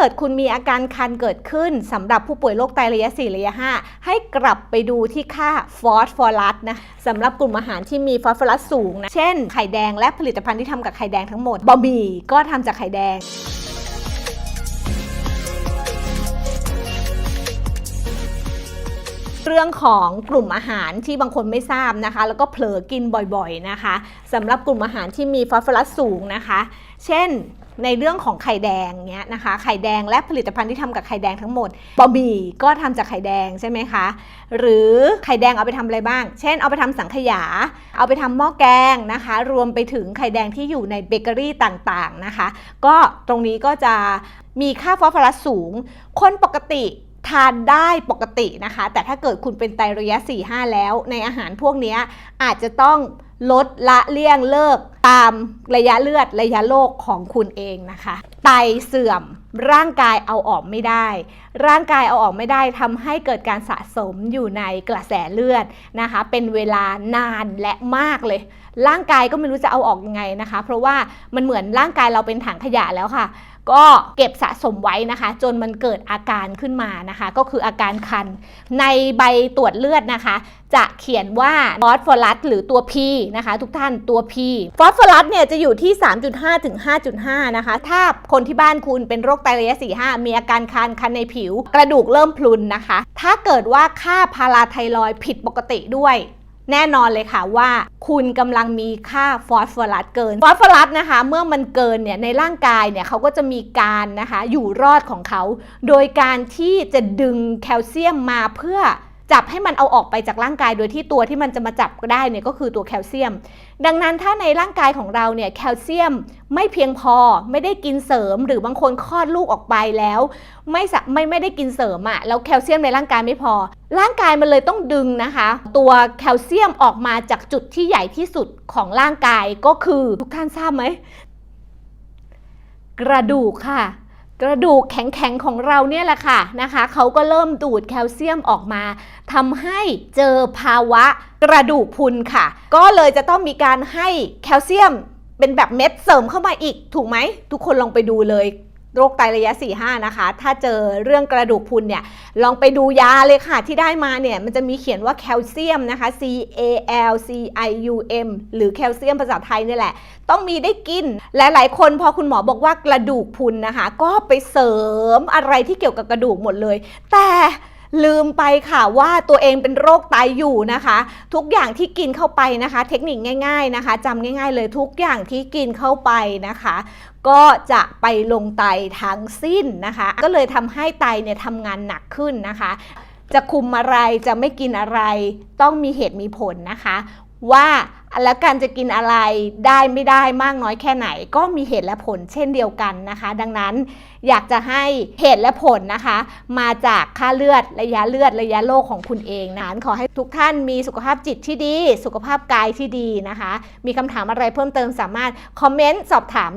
เกิดคุณมีอาการคันเกิดขึ้นสำหรับผู้ป่วยโรคไตระยะ 4 ระยะ 5 ให้กลับไปดูที่ค่าฟอสฟอรัสนะสำหรับกลุ่มอาหารที่มีฟอสฟอรัสสูงนะ เช่นไข่แดงและผลิตภัณฑ์ที่ทำกับไข่แดงทั้งหมดบะหมี่ก็ทำจากไข่แดงเรื่องของกลุ่มอาหารที่บางคนไม่ทราบนะคะ แล้วก็เผลอกินบ่อยๆนะคะสำหรับกลุ่มอาหารที่มีฟอสฟอรัสสูงนะคะ เช่น ในเรื่องของไข่แดงเนี้ยนะคะ ไข่แดงและผลิตภัณฑ์ที่ทำกับไข่แดงทั้งหมดบะหมี่ก็ทำจากไข่แดงใช่ไหมคะ หรือไข่แดงเอาไปทำอะไรบ้าง เช่น เอาไปทำสังขยา เอาไปทำหม้อแกงนะคะ รวมไปถึงไข่แดงที่อยู่ในเบเกอรี่ต่างๆนะคะ ก็ตรงนี้ก็จะมีค่าฟอสฟอรัสสูง คนปกติทานได้ปกตินะคะ แต่ถ้าเกิดคุณเป็นไตระยะ 4-5 แล้ว ในอาหารพวกนี้อาจจะต้อง ลดละเลี่ยงเลิกตามระยะเลือดระยะโรคของคุณเองนะคะ ไตเสื่อมร่างกายเอาออกไม่ได้ ร่างกายเอาออกไม่ได้ทำให้เกิดการสะสมอยู่ในกระแสเลือดนะคะ เป็นเวลานานและมากเลย ร่างกายก็ไม่รู้จะเอาออกยังไงนะคะ เพราะว่ามันเหมือนร่างกายเราเป็นถังขยะแล้วค่ะ ก็เก็บสะสมไว้นะคะ จนมันเกิดอาการขึ้นมานะคะ ก็คืออาการคัน ในใบตรวจเลือดนะคะ จะเขียนว่าฟอสฟอรัสหรือตัว P นะคะ ทุกท่านตัว P ฟอสฟอรัสเนี่ยจะอยู่ที่ 3.5ถึง5.5 นะคะ ถ้าคนที่บ้านคุณเป็นโรคตระยะ4-5มีอาการคันคันในผิว กระดูกเริ่มพลุนนะคะ ถ้าเกิดว่าค่าพาราไทรอยผิดปกติด้วย แน่นอนเลยค่ะว่า คุณกำลังมีค่าฟอสฟอรัสเกิน ฟอสฟอรัสนะคะ เมื่อมันเกินเนี่ยในร่างกายเนี่ยเขาก็จะมีการนะคะอยู่รอดของเขา โดยการที่จะดึงแคลเซียมมาเพื่อ จับให้มันเอาออกไปจากร่างกายโดยที่ตัวที่มันจะมาจับได้เนี่ยก็คือตัวแคลเซียม ดังนั้นถ้าในร่างกายของเราเนี่ยแคลเซียมไม่เพียงพอไม่ได้กินเสริม หรือบางคนคลอดลูกออกไปแล้ว ไม่สะไม่ไม่ได้กินเสริมอะแล้วแคลเซียมในร่างกายไม่พอ ร่างกายมันเลยต้องดึงนะคะ ตัวแคลเซียมออกมาจากจุดที่ใหญ่ที่สุดของร่างกายก็คือทุกท่านทราบไหมกระดูกค่ะ กระดูกแข็งๆของเราเนี่ยแหละค่ะนะคะเขาก็เริ่มดูดแคลเซียมออกมาทำให้เจอภาวะกระดูกพุนค่ะ ก็เลยจะต้องมีการให้แคลเซียมเป็นแบบเม็ดเสริมเข้ามาอีกถูกไหม ทุกคนลองไปดูเลย โรคไตระยะ 4-5 นะคะ ถ้าเจอเรื่องกระดูกพรุนเนี่ย ลองไปดูยาเลยค่ะ ที่ได้มาเนี่ย มันจะมีเขียนว่าแคลเซียมนะคะ C A L C I U M หรือแคลเซียมภาษาไทยนี่แหละ ต้องมีได้กินและหลายคนพอคุณหมอบอกว่ากระดูกพรุนนะคะ ก็ไปเสริมอะไรที่เกี่ยวกับกระดูกหมดเลย แต่ ลืมไปค่ะว่าตัวเองเป็นโรคไตอยู่นะคะ ทุกอย่างที่กินเข้าไปนะคะ เทคนิคง่าย ๆนะคะจำง่าย ๆ เลยทุกอย่างที่กินเข้าไปนะคะ ก็จะไปลงไตทั้งสิ้นนะคะ ก็เลยทำให้ไตเนี่ยทำงานหนักขึ้นนะคะ จะคุมอะไรจะไม่กินอะไร ต้องมีเหตุมีผลนะคะ ว่า แล้วการจะกินอะไรได้ไม่ได้มากน้อยแค่ไหน ก็มีเหตุและผลเช่นเดียวกันนะคะ ดังนั้นอยากจะให้เหตุและผลนะคะ มาจากค่าเลือดระยะเลือดระยะโลกของคุณเองนะขอให้ทุกท่านมีสุขภาพจิตที่ดี สุขภาพกายที่ดีนะคะ มีคำถามอะไรเพิ่มเติมสามารถคอมเมนต์สอบถาม